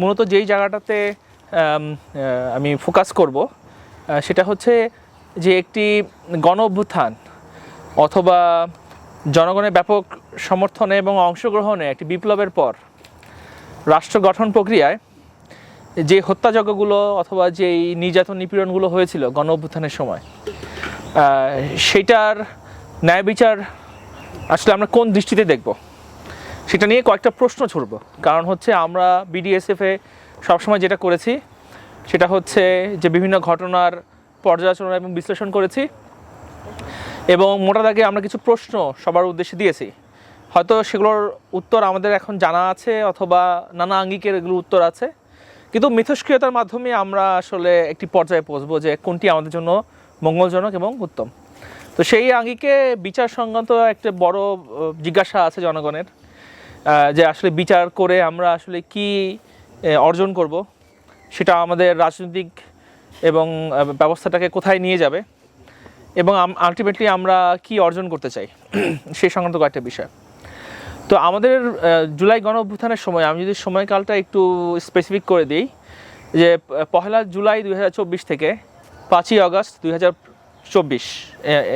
মূলত যেই জায়গাটাতে, আমি ফোকাস করব সেটা হচ্ছে যে একটি গণ অভ্যুত্থান অথবা জনগণের ব্যাপক সমর্থনে এবং অংশগ্রহণে একটি বিপ্লবের পর রাষ্ট্র গঠন প্রক্রিয়ায় যে হত্যাযজ্ঞগুলো অথবা যেই নির্যাতন নিপীড়নগুলো হয়েছিল গণ অভ্যুত্থানের সময় সেটার ন্যায় বিচার আসলে আমরা কোন দৃষ্টিতে দেখব? সেটা নিয়ে কয়েকটা প্রশ্ন ছুড়ব। কারণ হচ্ছে আমরা বিডিএসএফে সবসময় যেটা করেছি, সেটা হচ্ছে যে বিভিন্ন ঘটনার পর্যালোচনা এবং বিশ্লেষণ করেছি এবং মোটা দাগে আমরা কিছু প্রশ্ন সবার উদ্দেশ্যে দিয়েছি। হয়তো সেগুলোর উত্তর আমাদের এখন জানা আছে অথবা নানা আঙ্গিকের এগুলোর উত্তর আছে। কিন্তু মিথস্ক্রিয়তার মাধ্যমে আমরা আসলে একটি পর্যায়ে পৌঁছবো যে কোনটি আমাদের জন্য মঙ্গলজনক এবং উত্তম। তো সেই আঙ্গিকে বিচার সংক্রান্ত একটা বড় জিজ্ঞাসা আছে জনগণের। যে আসলে বিচার করে আমরা আসলে কি অর্জন করব, সেটা আমাদের রাজনৈতিক এবং ব্যবস্থাটাকে কোথায় নিয়ে যাবে এবং আলটিমেটলি আমরা কি অর্জন করতে চাই সেই সংক্রান্ত কয়েকটা বিষয়। তো আমাদের জুলাই গণ অভ্যুত্থানের সময়, আমি যদি সময়কালটা একটু স্পেসিফিক করে দিই, যে পহেলা জুলাই দুই হাজার চব্বিশ থেকে পাঁচই আগস্ট দুই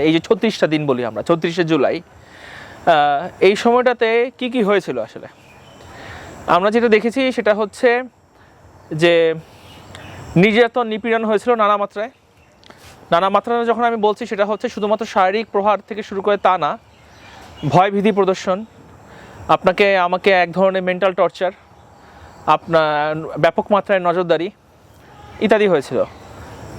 এই যে ছত্রিশটা দিন বলি আমরা, ছত্রিশে জুলাই এই সময়টাতে কি কি হয়েছিল আসলে? আমরা যেটা দেখেছি সেটা হচ্ছে যে নির্যাতন, নিপীড়ন হয়েছিল নানা মাত্রায়। নানা মাত্রায় যখন আমি বলছি সেটা হচ্ছে শুধুমাত্র শারীরিক প্রহার থেকে শুরু করে তা না, ভয় ভীতি প্রদর্শন, আপনাকে, আমাকে এক ধরনের মেন্টাল টর্চার আপনার ব্যাপক মাত্রায় নজরদারি ইত্যাদি হয়েছিল।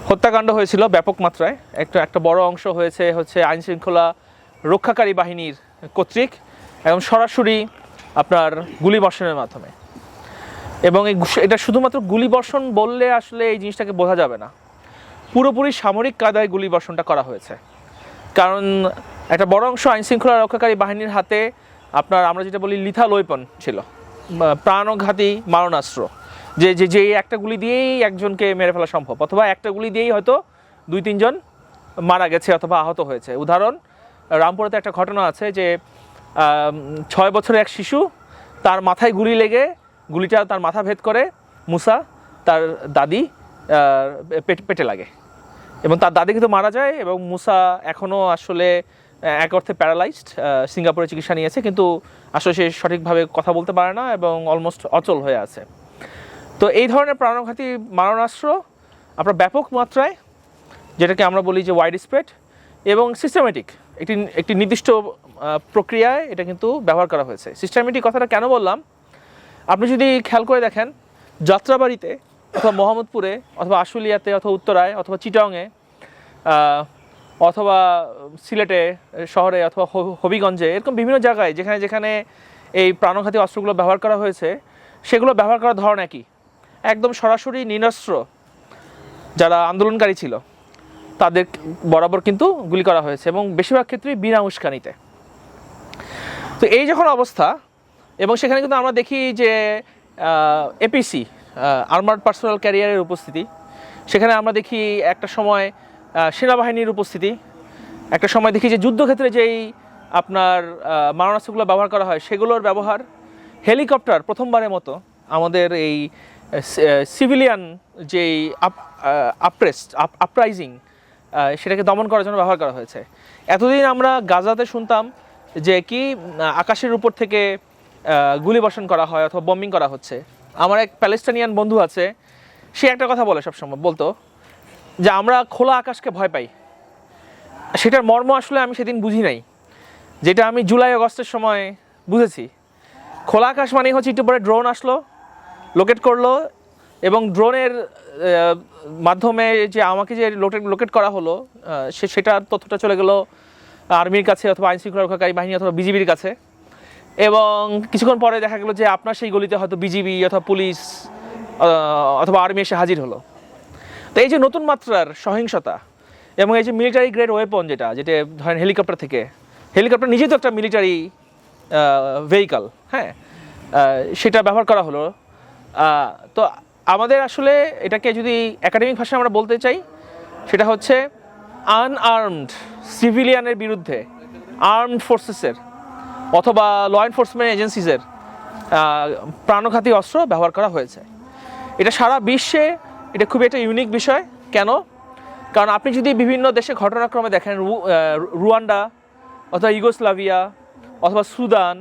হত্যাকাণ্ড হয়েছিল ব্যাপক মাত্রায়। একটা একটা বড় অংশ হয়েছে হচ্ছে আইন শৃঙ্খলা রক্ষাকারী বাহিনীর কর্তৃক এবং সরাসরি আপনার গুলিবর্ষণের মাধ্যমে। এবং এটা শুধুমাত্র গুলিবর্ষণ বললে আসলে এই জিনিসটাকে বোঝা যাবে না। পুরোপুরি সামরিক কায়দায় গুলিবর্ষণটা করা হয়েছে। কারণ একটা বড় অংশ আইন শৃঙ্খলা রক্ষাকারী বাহিনীর হাতে আপনার আমরা যেটা বলি লিথাল ওয়েপন ছিল। প্রাণঘাতী মারণাস্ত্র। যে যে যে একটা গুলি দিয়েই একজনকে মেরে ফেলা সম্ভব। অথবা একটা গুলি দিয়েই হয়তো দুই, তিনজন মারা গেছে অথবা আহত হয়েছে। উদাহরণ রামপুরাতে একটা ঘটনা আছে যে ছয় বছরের এক শিশু তার মাথায় গুলি লেগে, গুলিটা তার মাথা ভেদ করে, মুসা তার দাদি পেট- পেটে লাগে। এবং তার দাদি কিন্তু মারা যায় এবং মুসা এখনও আসলে এক অর্থে প্যারালাইজড সিঙ্গাপুরে চিকিৎসা নিয়েছে, কিন্তু আসলে সে সঠিকভাবে কথা বলতে পারে না এবং অলমোস্ট অচল হয়ে আছে। তো এই ধরনের প্রাণঘাতী মারণাস্ত্র আপনার ব্যাপক মাত্রায়, যেটাকে আমরা বলি যে ওয়াইড স্প্রেড এবং সিস্টেমেটিক একটি একটি নির্দিষ্ট প্রক্রিয়ায় এটা কিন্তু ব্যবহার করা হয়েছে। সিস্টেমেটিক কথাটা কেন বললাম? আপনি যদি খেয়াল করে দেখেন, যাত্রাবাড়িতে অথবা মোহাম্মদপুরে অথবা আশুলিয়াতে অথবা উত্তরায় অথবা চিটংয়ে অথবা সিলেটে, শহরে অথবা হবিগঞ্জে এরকম বিভিন্ন জায়গায় যেখানে যেখানে এই প্রাণঘাতী অস্ত্রগুলো ব্যবহার করা হয়েছে, সেগুলো ব্যবহার করার ধরন একই। একদম সরাসরি নিরস্ত্র যারা আন্দোলনকারী ছিল। তাদের বরাবর কিন্তু গুলি করা হয়েছে এবং বেশিরভাগ ক্ষেত্রেই বিনা উস্কানিতে। তো এই যখন অবস্থা, এবং সেখানে কিন্তু আমরা দেখি যে এপিসি আর্মার্ড পার্সোনাল ক্যারিয়ারের উপস্থিতি। সেখানে আমরা দেখি একটা সময় সেনাবাহিনীর উপস্থিতি। একটা সময় দেখি যে যুদ্ধক্ষেত্রে যেই আপনার মারণাস্ত্রগুলো ব্যবহার করা হয়, সেগুলোর ব্যবহার হেলিকপ্টার প্রথমবারের মতো আমাদের এই সিভিলিয়ান যেই আপপ্রেস আপরাইজিং সেটাকে দমন করার জন্য ব্যবহার করা হয়েছে। এতদিন আমরা গাজাতে শুনতাম যে কি আকাশের উপর থেকে আহ, গুলিবর্ষণ করা হয় অথবা বম্বিং করা হচ্ছে। আমার এক প্যালেস্টাইনিয়ান বন্ধু আছে সে একটা কথা বলে সবসময় বলতো যে আমরা খোলা আকাশকে ভয় পাই। সেটার মর্ম আসলে আমি সেদিন বুঝি নাই যেটা আমি জুলাই আগস্টের সময় বুঝেছি। খোলা আকাশ মানে হচ্ছে একটু পরে ড্রোন আসলো লোকেট করল এবং ড্রোনের মাধ্যমে যে আমাকে যে লোকেট লোকেট করা হলো সে সেটার তথ্যটা চলে গেলো আর্মির কাছে অথবা আইন শৃঙ্খলা রক্ষাকারী বাহিনী অথবা বিজিবির কাছে। এবং কিছুক্ষণ পরে দেখা গেলো যে আপনার সেই গলিতে হয়তো বিজিবি অথবা পুলিশ অথবা আর্মি এসে হাজির হলো। তো এই যে নতুন মাত্রার সহিংসতা এবং এই যে মিলিটারি গ্রেড ওয়েপন যেটা যেটা ধরেন হেলিকপ্টার থেকে হেলিকপ্টার নিজেই তো একটা মিলিটারি ভেহিকাল হ্যাঁ? সেটা ব্যবহার করা হলো। তো আমাদের আসলে এটাকে যদি একাডেমিক ভাষায় আমরা বলতে চাই, সেটা হচ্ছে আনআর্মড সিভিলিয়ানের বিরুদ্ধে আর্মড ফোর্সেসের অথবা ল এনফোর্সমেন্ট এজেন্সিসের প্রাণঘাতী অস্ত্র ব্যবহার করা হয়েছে। এটা সারা বিশ্বে, এটা খুবই একটা ইউনিক বিষয়। কেন? কারণ আপনি যদি বিভিন্ন দেশে ঘটনাক্রমে দেখেন রুয়ান্ডা, অথবা ইউগোস্লাভিয়া অথবা সুদান,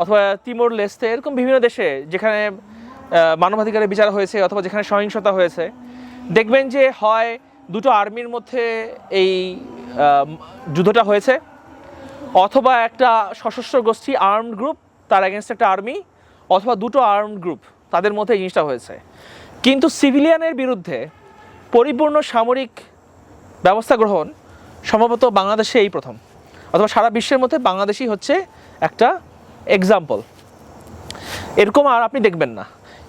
অথবা তিমোর লেস্তে, এরকম বিভিন্ন দেশে যেখানে মানবাধিকারের বিচার হয়েছে অথবা যেখানে সহিংসতা হয়েছে, দেখবেন যে হয় দুটো আর্মির মধ্যে এই যুদ্ধটা হয়েছে, অথবা একটা সশস্ত্র গোষ্ঠী আর্মড গ্রুপ, তার এগেনস্ট একটা আর্মি, অথবা দুটো আর্মড গ্রুপ, তাদের মধ্যে এই জিনিসটা হয়েছে। কিন্তু সিভিলিয়ানের বিরুদ্ধে পরিপূর্ণ সামরিক ব্যবস্থা গ্রহণ সম্ভবত বাংলাদেশে এই প্রথম, অথবা সারা বিশ্বের মধ্যে বাংলাদেশই হচ্ছে একটা এক্সাম্পল এরকম আর আপনি দেখবেন না।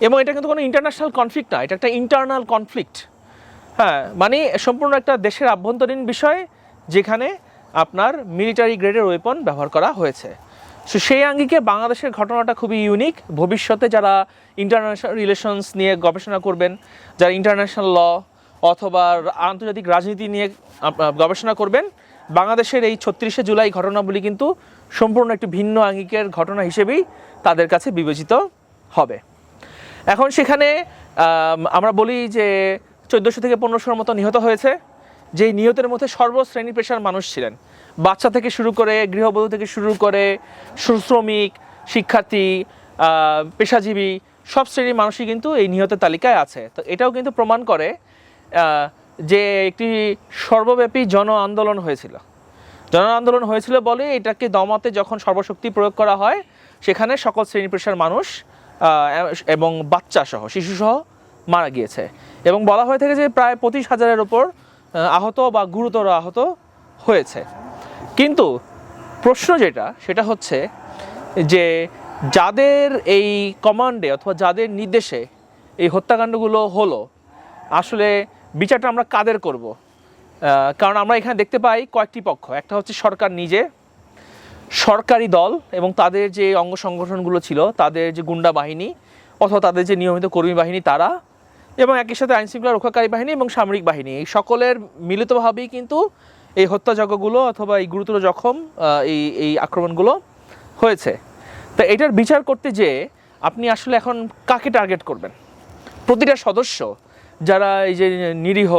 এবং এটা কিন্তু কোনো ইন্টারন্যাশনাল কনফ্লিক্ট না, এটা একটা ইন্টারনাল কনফ্লিক্ট হ্যাঁ মানে সম্পূর্ণ একটা দেশের আভ্যন্তরীণ বিষয় যেখানে আপনার মিলিটারি গ্রেডের ওয়েপন ব্যবহার করা হয়েছে। সো সেই আঙ্গিকে বাংলাদেশের ঘটনাটা খুবই ইউনিক ভবিষ্যতে যারা ইন্টারন্যাশনাল রিলেশনস নিয়ে গবেষণা করবেন, যারা ইন্টারন্যাশনাল ল অথবা আন্তর্জাতিক রাজনীতি নিয়ে গবেষণা করবেন, বাংলাদেশের এই ছত্রিশে জুলাই ঘটনাগুলি কিন্তু সম্পূর্ণ একটি ভিন্ন আঙ্গিকের ঘটনা হিসেবেই তাদের কাছে বিবেচিত হবে। এখন সেখানে আমরা বলি যে চোদ্দোশো থেকে পনেরোশোর মতো নিহত হয়েছে, যেই নিহতের মধ্যে সর্বশ্রেণী পেশার মানুষ ছিলেন। বাচ্চা থেকে শুরু করে, গৃহবধূ থেকে শুরু করে শ্র- শ্রমিক শিক্ষার্থী পেশাজীবী, সব শ্রেণির মানুষই কিন্তু এই নিহতের তালিকায় আছে। তো এটাও কিন্তু প্রমাণ করে যে একটি সর্বব্যাপী জন আন্দোলন হয়েছিল। জন আন্দোলন হয়েছিল বলে এটাকে দমাতে যখন সর্বশক্তি প্রয়োগ করা হয়, সেখানে সকল শ্রেণি পেশার মানুষ এবং বাচ্চা সহ শিশু সহ মারা গিয়েছে। এবং বলা হয়ে থাকে যে প্রায় পঁচিশ হাজারের ওপর আহত বা গুরুতর আহত হয়েছে। কিন্তু প্রশ্ন যেটা, সেটা হচ্ছে যে যাদের এই কমান্ডে অথবা যাদের নির্দেশে এই হত্যাকাণ্ডগুলো হলো, আসলে বিচারটা আমরা কাদের করব? কারণ আমরা এখানে দেখতে পাই কয়েকটি পক্ষ। একটা হচ্ছে সরকার নিজে সরকারি দল এবং তাদের যে অঙ্গ সংগঠনগুলো ছিল, তাদের যে গুন্ডা বাহিনী অথবা তাদের যে নিয়মিত কর্মী বাহিনী তারা এবং একই সাথে আইনশৃঙ্খলা রক্ষাকারী বাহিনী এবং সামরিক বাহিনী। এই সকলের মিলিতভাবেই কিন্তু এই হত্যাযজ্ঞগুলো অথবা এই গুরুতর জখম এই এই আক্রমণগুলো হয়েছে। তা এটার বিচার করতে যে আপনি আসলে এখন কাকে টার্গেট করবেন? প্রতিটা সদস্য, যারা এই যে নিরীহ,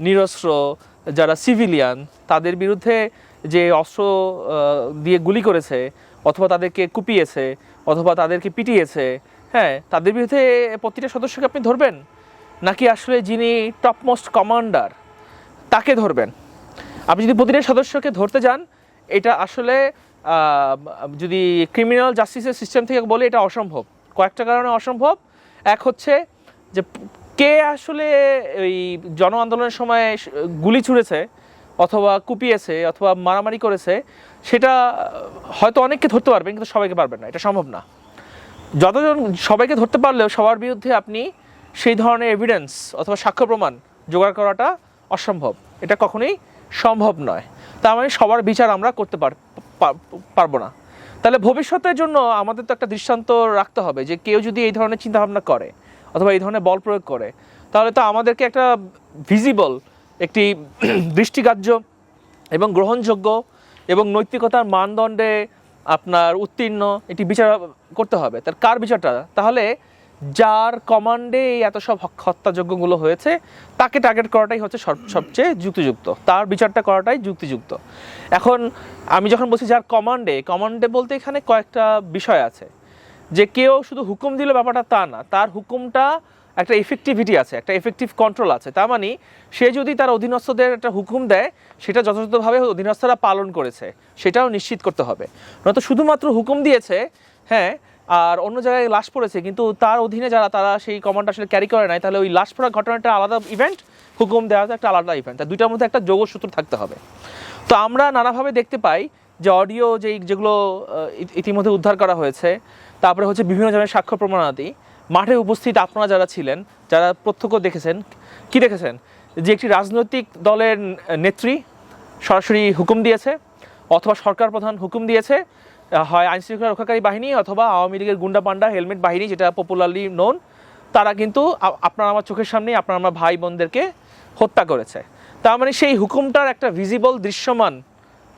নিরস্ত্র, যারা সিভিলিয়ান তাদের বিরুদ্ধে যে অস্ত্র দিয়ে গুলি করেছে, অথবা তাদেরকে কুপিয়েছে, অথবা তাদেরকে পিটিয়েছে হ্যাঁ তাদের বিরুদ্ধে প্রতিটা সদস্যকে আপনি ধরবেন? নাকি আসলে যিনি টপমোস্ট কমান্ডার তাকে ধরবেন? আপনি যদি প্রতিটা সদস্যকে ধরতে যান, এটা আসলে যদি ক্রিমিনাল জাস্টিসের সিস্টেম থেকে বলে, এটা অসম্ভব। কয়েকটা কারণে অসম্ভব। এক হচ্ছে যে, কে আসলে ওই জন আন্দোলনের সময় গুলি ছুঁড়েছে অথবা কুপিয়েছে অথবা মারামারি করেছে, সেটা, হয়তো অনেককে ধরতে পারবেন, কিন্তু সবাইকে পারবেন না, এটা সম্ভব না। যতজন সবাইকে ধরতে পারলেও সবার বিরুদ্ধে আপনি সেই ধরনের এভিডেন্স অথবা সাক্ষ্য প্রমাণ জোগাড় করাটা অসম্ভব। এটা কখনোই সম্ভব নয়। তার মানে সবার বিচার আমরা করতে পার- পার- পারব না। তাহলে ভবিষ্যতের জন্য আমাদের তো একটা দৃষ্টান্ত রাখতে হবে যে কেউ যদি এই ধরনের চিন্তাভাবনা করে অথবা এই ধরনের বল প্রয়োগ করে, তাহলে তো আমাদেরকে একটা ভিজিবল একটি দৃষ্টিগ্রাহ্য এবং গ্রহণযোগ্য এবং নৈতিকতার মানদণ্ডে আপনার উত্তীর্ণ একটি বিচার করতে হবে। তার কার বিচারটা? তাহলে যার কমান্ডে এত সব হত্যাযজ্ঞগুলো হয়েছে, তাকে টার্গেট করাটাই হচ্ছে সব- সবচেয়ে যুক্তিযুক্ত। তার বিচারটা করাটাই যুক্তিযুক্ত। এখন আমি যখন বলছি যার কমান্ডে কমান্ডে বলতে এখানে কয়েকটা বিষয় আছে। যে কেউ শুধু হুকুম দিল ব্যাপারটা তা না, তার হুকুমটা একটা এফেক্টিভিটি আছে, একটা এফেক্টিভ কন্ট্রোল আছে। তার মানে সে যদি তার অধীনস্থদের একটা হুকুম দেয়, সেটা যথাযথভাবে অধীনস্থরা পালন করেছে, সেটাও নিশ্চিত করতে হবে। নয়তো শুধুমাত্র হুকুম দিয়েছে হ্যাঁ আর অন্য জায়গায় লাশ পড়েছে, কিন্তু তার অধীনে যারা, তারা সেই কমান্ড আসলে ক্যারি করে নাই, তাহলে ওই লাশ পড়া ঘটনাটা আলাদা ইভেন্ট হুকুম দেওয়া একটা আলাদা ইভেন্ট তাই দুইটার মধ্যে একটা যোগসূত্র থাকতে হবে। তো আমরা নানাভাবে দেখতে পাই যে অডিও যেই, যেগুলো ইতিমধ্যে উদ্ধার করা হয়েছে, তারপরে হচ্ছে বিভিন্ন ধরনের সাক্ষ্য প্রমাণাদি মাঠে উপস্থিত আপনারা যারা ছিলেন, যারা প্রত্যক্ষ দেখেছেন, কি দেখেছেন? যে একটি রাজনৈতিক দলের নেত্রী সরাসরি হুকুম দিয়েছে, অথবা সরকার প্রধান হুকুম দিয়েছে হয় আইনশৃঙ্খলা রক্ষাকারী বাহিনী অথবা আওয়ামী লীগের গুন্ডা পান্ডা হেলমেট বাহিনী, যেটা পপুলারলি নোন তারা কিন্তু আপনার আমার চোখের সামনেই, আপনার আমার ভাই বোনদেরকে হত্যা করেছে। তার মানে সেই হুকুমটার একটা ভিজিবল দৃশ্যমান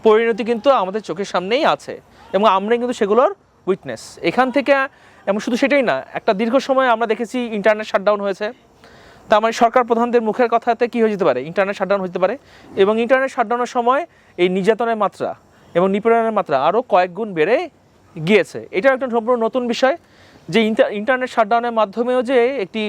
পরিণতি কিন্তু আমাদের চোখের সামনেই আছে, এবং আমরা কিন্তু সেগুলোর উইটনেস এখান থেকে এবং শুধু সেটাই না, একটা দীর্ঘ সময় আমরা দেখেছি ইন্টারনেট শাটডাউন হয়েছে। তার মানে সরকার প্রধানদের মুখের কথাতে কী হয়ে যেতে পারে? ইন্টারনেট শাটডাউন হতে পারে। এবং ইন্টারনেট শাটডাউনের সময় এই নির্যাতনের মাত্রা এবং নিপীড়নের মাত্রা আরও কয়েক গুণ বেড়ে গিয়েছে। এটা একটা সম্পূর্ণ নতুন বিষয় যে ইন্টার ইন্টারনেট শাটডাউনের মাধ্যমেও যে একটি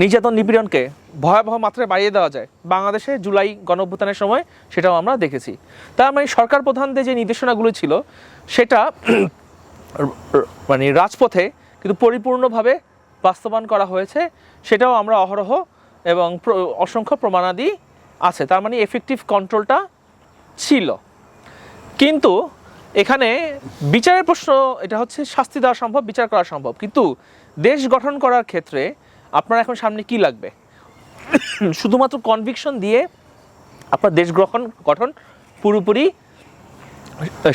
নির্যাতন নিপীড়নকে ভয়াবহ মাত্রায় বাড়িয়ে দেওয়া যায়। বাংলাদেশে জুলাই গণঅভ্যুত্থানের সময় সেটাও আমরা দেখেছি। তার মানে সরকার প্রধানদের যে নির্দেশনাগুলো ছিল, সেটা মানে রাজপথে কিন্তু পরিপূর্ণভাবে বাস্তবায়ন করা হয়েছে, সেটাও আমরা অহরহ এবং অসংখ্য প্রমাণাদি আছে। তার মানে এফেক্টিভ কন্ট্রোলটা ছিল। কিন্তু এখানে বিচারের প্রশ্ন, এটা হচ্ছে শাস্তি দেওয়া সম্ভব, বিচার করা সম্ভব। কিন্তু দেশ গঠন করার ক্ষেত্রে আপনার এখন সামনে কি লাগবে? শুধুমাত্র কনভিকশন দিয়ে আপনার দেশ গ্রহণ, গঠন পুরোপুরি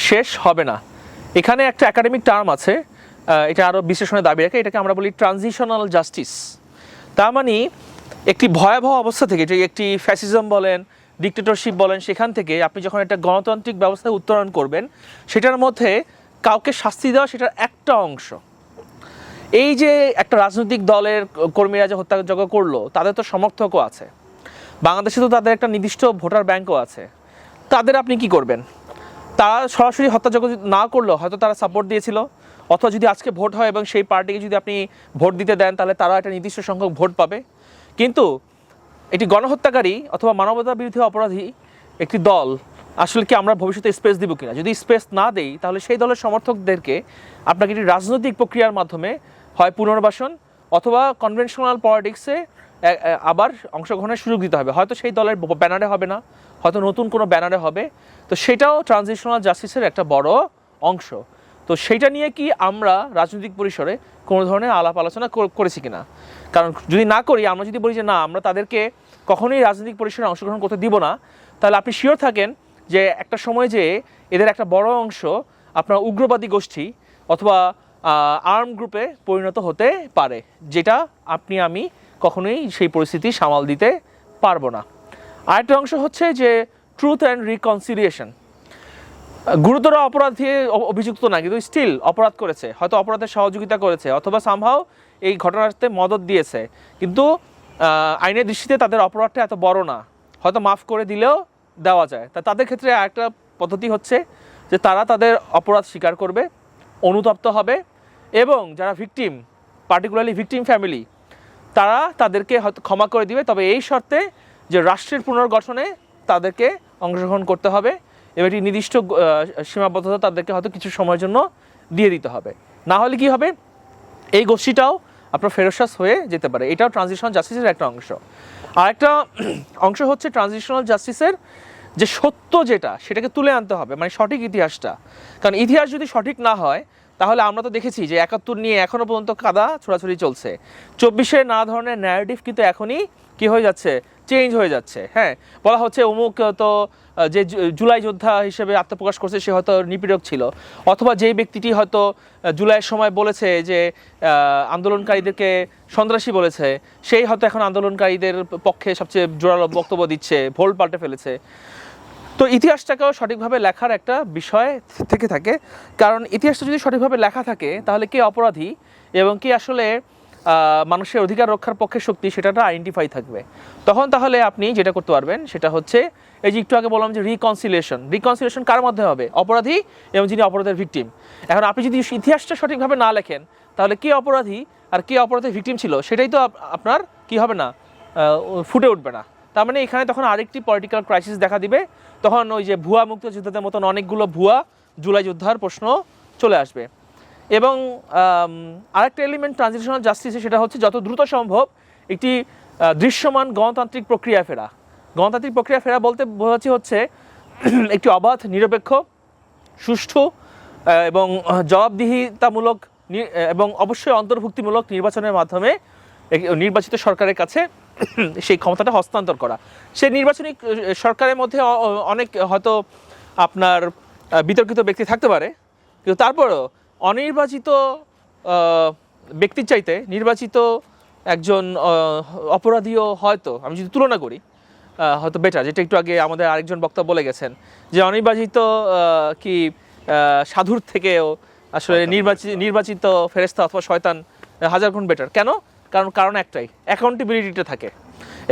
শেষ হবে না। এখানে একটা একাডেমিক টার্ম আছে এটা আরও বিশ্লেষণের দাবি রাখে এটাকে আমরা বলি ট্রানজিশনাল জাস্টিস তার মানে একটি ভয়াবহ অবস্থা থেকে, যে একটি ফ্যাসিজম বলেন ডিক্টেটরশিপ বলেন, সেখান থেকে আপনি যখন একটা গণতান্ত্রিক ব্যবস্থায় উত্তরণ করবেন, সেটার মধ্যে কাউকে শাস্তি দেওয়া সেটার একটা অংশ। এই যে একটা রাজনৈতিক দলের কর্মীরা যে হত্যাযজ্ঞ করল, তাদের তো সমর্থকও আছে। বাংলাদেশে তো তাদের একটা নির্দিষ্ট ভোটার ব্যাংকও আছে। তাদের আপনি কি করবেন? তারা সরাসরি হত্যাযজ্ঞ না করলেও হয়তো তারা সাপোর্ট দিয়েছিল, অথবা যদি আজকে ভোট হয় এবং সেই পার্টিকে যদি আপনি ভোট দিতে দেন, তাহলে তারা একটা নির্দিষ্ট সংখ্যক ভোট পাবে। কিন্তু এটি গণহত্যাকারী অথবা মানবতা বিরোধী অপরাধী একটি দল, আসলে কি আমরা ভবিষ্যতে স্পেস দিব কিনা? যদি স্পেস না দেই, তাহলে সেই দলের সমর্থকদেরকে আপনাকে একটি রাজনৈতিক প্রক্রিয়ার মাধ্যমে হয় পুনর্বাসন অথবা কনভেনশনাল পলিটিক্সে আবার অংশগ্রহণের সুযোগ দিতে হবে। হয়তো সেই দলের ব্যানারে হবে না হয়তো নতুন কোনো ব্যানারে হবে। তো সেটাও ট্রানজিশনাল জাস্টিসের একটা বড় অংশ। তো সেইটা নিয়ে কি আমরা রাজনৈতিক পরিসরে কোনো ধরনের আলাপ আলোচনা কর- করেছি কিনা? কারণ যদি না করি, আমরা যদি বলি যে না, আমরা তাদেরকে কখনোই রাজনৈতিক পরিসরে অংশগ্রহণ করতে দিব না, তাহলে আপনি শিওর থাকেন যে একটা সময় যে এদের একটা বড় অংশ আপনার উগ্রবাদী গোষ্ঠী অথবা আর্ম গ্রুপে পরিণত হতে পারে, যেটা আপনি, আমি কখনোই সেই পরিস্থিতি সামাল দিতে পারব না। আরেকটা অংশ হচ্ছে যে ট্রুথ অ্যান্ড রিকনসিলিয়েশন গুরুতর অপরাধে অ- অভিযুক্ত না, কিন্তু স্টিল অপরাধ করেছে। হয়তো অপরাধের সহযোগিতা করেছে, অথবা সামহাও এই ঘটনাতে মদত দিয়েছে। কিন্তু আইনের দৃষ্টিতে তাদের অপরাধটা এত বড় না। হয়তো মাফ করে দিলেও দেওয়া যায়। তা তাদের ক্ষেত্রে একটা পদ্ধতি হচ্ছে যে তারা তাদের অপরাধ স্বীকার করবে, অনুতপ্ত হবে এবং যারা ভিকটিম পার্টিকুলারলি ভিকটিম ফ্যামিলি তারা তাদেরকে হয়তো ক্ষমা করে দিবে। তবে এই শর্তে যে রাষ্ট্রের পুনর্গঠনে তাদেরকে অংশগ্রহণ করতে হবে এবং একটি নির্দিষ্ট সীমাবদ্ধতা তাদেরকে হয়তো কিছু সময়ের জন্য দিয়ে দিতে হবে। না হলে কি হবে? এই গোষ্ঠীটাও আপনার ফেরোসাস হয়ে যেতে পারে। এটাও ট্রানজিশনাল জাস্টিসের একটা অংশ। আর একটা অংশ হচ্ছে ট্রানজিশনাল জাস্টিসের যে সত্য যেটা, সেটাকে তুলে আনতে হবে মানে সঠিক ইতিহাসটা। কারণ ইতিহাস যদি সঠিক না হয় তাহলে আমরা তো দেখেছি যে একাত্তর নিয়ে এখনও পর্যন্ত কাদা ছোড়াছুড়ি চলছে। চব্বিশে নানা ধরনের ন্যারেটিভ কিন্তু এখনই কি হয়ে যাচ্ছে? চেঞ্জ হয়ে যাচ্ছে হ্যাঁ। বলা হচ্ছে অমুক তো যে জুলাই যোদ্ধা হিসেবে আত্মপ্রকাশ করছে, সে হয়তো নিপীড়ক ছিল। অথবা যেই ব্যক্তিটি হয়তো জুলাইয়ের সময় বলেছে যে আন্দোলনকারীদেরকে সন্ত্রাসী বলেছে, সেই হয়তো এখন আন্দোলনকারীদের পক্ষে সবচেয়ে জোরালো বক্তব্য দিচ্ছে, ভোল পাল্টে ফেলেছে। তো ইতিহাসটাকেও সঠিকভাবে লেখার একটা বিষয় থেকে থাকে। কারণ ইতিহাসটা যদি সঠিকভাবে লেখা থাকে, তাহলে কে অপরাধী এবং কি আসলে মানুষের অধিকার রক্ষার পক্ষে শক্তি সেটা আইডেন্টিফাই থাকবে। তখন তাহলে আপনি যেটা করতে পারবেন, সেটা হচ্ছে, এই যে একটু আগে বললাম যে রিকনসিলিয়েশন রিকনসিলিয়েশন কার মধ্যে হবে? অপরাধী এবং যিনি অপরাধের ভিকটিম এখন আপনি যদি ইতিহাসটা সঠিকভাবে না লেখেন, তাহলে কে অপরাধী আর কে অপরাধের ভিকটিম ছিল, সেটাই তো আপনার কি হবে না ফুটে উঠবে না। তার মানে এখানে তখন আরেকটি পলিটিক্যাল ক্রাইসিস দেখা দিবে। তখন ওই যে ভুয়া মুক্তিযোদ্ধাদের মতন অনেকগুলো ভুয়া জুলাই যোদ্ধার প্রশ্ন চলে আসবে। এবং আরেকটা এলিমেন্ট ট্রানজিশনাল জাস্টিসে সেটা হচ্ছে যত দ্রুত সম্ভব একটি দৃশ্যমান গণতান্ত্রিক প্রক্রিয়া ফেরা। গণতান্ত্রিক প্রক্রিয়া ফেরা বলতে বোঝাচ্ছি হচ্ছে একটি অবাধ, নিরপেক্ষ, সুষ্ঠু এবং জবাবদিহিতামূলক এবং অবশ্যই অন্তর্ভুক্তিমূলক নির্বাচনের মাধ্যমে নির্বাচিত সরকারের কাছে সেই ক্ষমতাটা হস্তান্তর করা। সেই নির্বাচনী সরকারের মধ্যে অনেক হয়তো আপনার বিতর্কিত ব্যক্তি থাকতে পারে। কিন্তু তারপরও অনির্বাচিত ব্যক্তির চাইতে নির্বাচিত একজন অপরাধীও হয়তো আমি যদি তুলনা করি হয়তো বেটার যেটা একটু আগে আমাদের আরেকজন বক্তা বলে গেছেন যে অনির্বাচিত কি সাধুর থেকেও আসলে নির্বাচিত নির্বাচিত ফেরেস্তা অথবা শয়তান হাজার গুণ বেটার কেন? কারণ কারণ একটাই অ্যাকাউন্টেবিলিটিটা থাকে।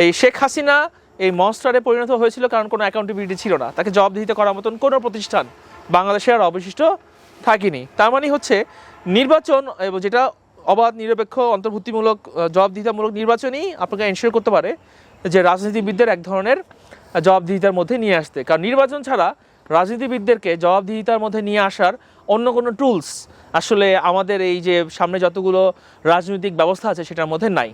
এই শেখ হাসিনা এই মনস্টারে পরিণত হয়েছিল কারণ কোনো অ্যাকাউন্টেবিলিটি ছিল না। তাকে জবাবদিহিতে করার মতন কোনো প্রতিষ্ঠান বাংলাদেশে আর অবশিষ্ট থাকেনি। তার মানে হচ্ছে নির্বাচন যেটা অবাধ, নিরপেক্ষ, অন্তর্ভুক্তিমূলক জবাবদিহিতামূলক নির্বাচনই আপনাকে এনশিওর করতে পারে যে রাজনীতিবিদদের এক ধরনের জবাবদিহিতার মধ্যে নিয়ে আসতে। কারণ নির্বাচন ছাড়া রাজনীতিবিদদেরকে জবাবদিহিতার মধ্যে নিয়ে আসার অন্য কোনো টুলস আসলে আমাদের এই যে সামনে যতগুলো রাজনৈতিক ব্যবস্থা আছে সেটার মধ্যে নাই।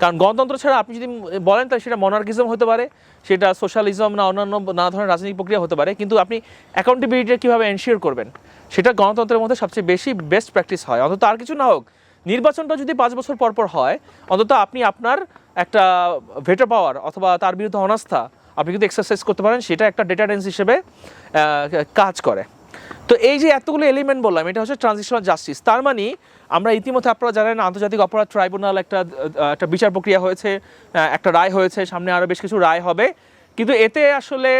কারণ গণতন্ত্র ছাড়া আপনি যদি বলেন তাহলে সেটা মনার্কিজম হতে পারে, সেটা সোশ্যালিজম না অন্যান্য নানা ধরনের রাজনৈতিক প্রক্রিয়া হতে পারে, কিন্তু আপনি অ্যাকাউন্টেবিলিটি কীভাবে এনশিওর করবেন? সেটা গণতন্ত্রের মধ্যে সবচেয়ে বেশি বেস্ট প্র্যাকটিস হয়। অন্তত আর কিছু না হোক, নির্বাচনটা যদি পাঁচ বছর পর পর হয়, অন্তত আপনি আপনার একটা ভেটো পাওয়ার অথবা তার বিরুদ্ধে অনাস্থা আপনি কিন্তু এক্সারসাইজ করতে পারেন, সেটা একটা ডেটারেন্স হিসেবে কাজ করে। তো এই যে এতগুলো এলিমেন্ট বললাম, এটা হচ্ছে ট্রানজিশনাল জাস্টিস তার মানে আমরা ইতিমধ্যে আপনারা জানেন আন্তর্জাতিক অপরাধ ট্রাইব্যুনাল একটা একটা বিচার প্রক্রিয়া হয়েছে একটা রায় হয়েছে, সামনে আরও বেশ কিছু রায় হবে। কিন্তু এতে আসলে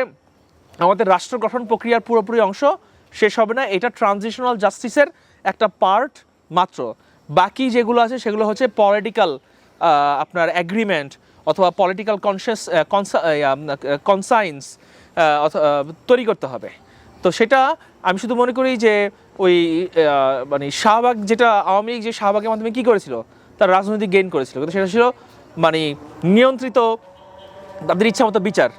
আমাদের রাষ্ট্র গঠন প্রক্রিয়ার পুরোপুরি অংশ শেষ হবে না, এটা ট্রানজিশনাল জাস্টিসের একটা পার্ট মাত্র। বাকি যেগুলো আছে সেগুলো হচ্ছে পলিটিক্যাল আপনার অ্যাগ্রিমেন্ট অথবা পলিটিক্যাল কনসিয়াস কনসাইন্স তৈরি করতে হবে। তো সেটা আমি শুধু মনে করি যে ওই মানে শাহবাগ যেটা আওয়ামী লীগ যে শাহবাগের মাধ্যমে কী করেছিল? তার রাজনৈতিক গেইন করেছিল। কিন্তু সেটা ছিল মানে নিয়ন্ত্রিত, তাদের ইচ্ছা মতো বিচার।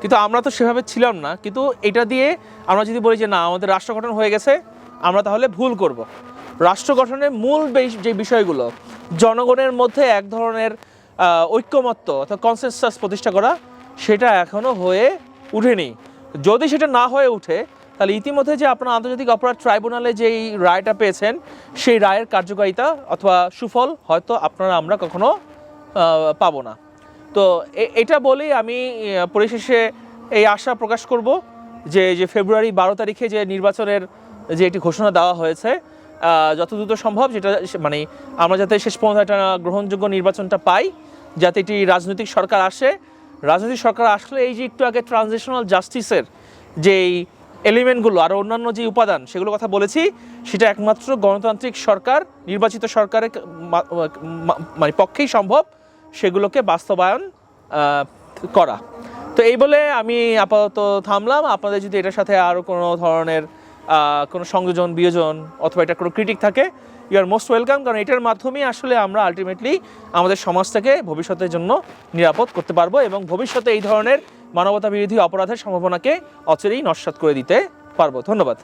কিন্তু আমরা তো সেভাবে ছিলাম না। কিন্তু এটা দিয়ে আমরা যদি বলি যে না, আমাদের রাষ্ট্র গঠন হয়ে গেছে, আমরা তাহলে ভুল করব। রাষ্ট্র গঠনের মূল যে বিষয়গুলো, জনগণের মধ্যে এক ধরনের ঐক্যমত্য অর্থাৎ কনসেনসাস প্রতিষ্ঠা করা, সেটা এখনও হয়ে উঠেনি। যদি সেটা না হয়ে উঠে তাহলে ইতিমধ্যে যে আপনার আন্তর্জাতিক অপরাধ ট্রাইব্যুনালে যেই রায়টা পেয়েছেন, সেই রায়ের কার্যকারিতা অথবা সুফল হয়তো আপনারা আমরা কখনো পাবো না। তো এটা বলেই আমি পরিশেষে এই আশা প্রকাশ করব যে যে ফেব্রুয়ারি বারো তারিখে যে নির্বাচনের যে একটি ঘোষণা দেওয়া হয়েছে যত দ্রুত সম্ভব যেটা মানে আমরা যাতে শেষ পর্যন্ত একটা গ্রহণযোগ্য নির্বাচনটা পাই, যাতে এটি রাজনৈতিক সরকার আসে। রাজনৈতিক সরকার আসলে এই যে একটু আগে ট্রানজিশনাল জাস্টিসের যেই এলিমেন্টগুলো আর অন্যান্য যে উপাদান সেগুলো কথা বলেছি, সেটা একমাত্র গণতান্ত্রিক সরকার, নির্বাচিত সরকারের মানে পক্ষেই সম্ভব সেগুলোকে বাস্তবায়ন করা। তো এই বলে আমি আপাতত থামলাম। আপনাদের যদি এটার সাথে আরও কোনো ধরনের কোনো সংযোজন, বিয়োজন অথবা এটা কোনো ক্রিটিক থাকে ইউ আর মোস্ট ওয়েলকাম কারণ এটার মাধ্যমেই আসলে আমরা আলটিমেটলি আমাদের সমাজটাকে ভবিষ্যতের জন্য নিরাপদ করতে পারব এবং ভবিষ্যতে এই ধরনের মানবতা বিরোধী অপরাধের সম্ভাবনাকে অচিরেই নস্বাত করে দিতে পারব। ধন্যবাদ।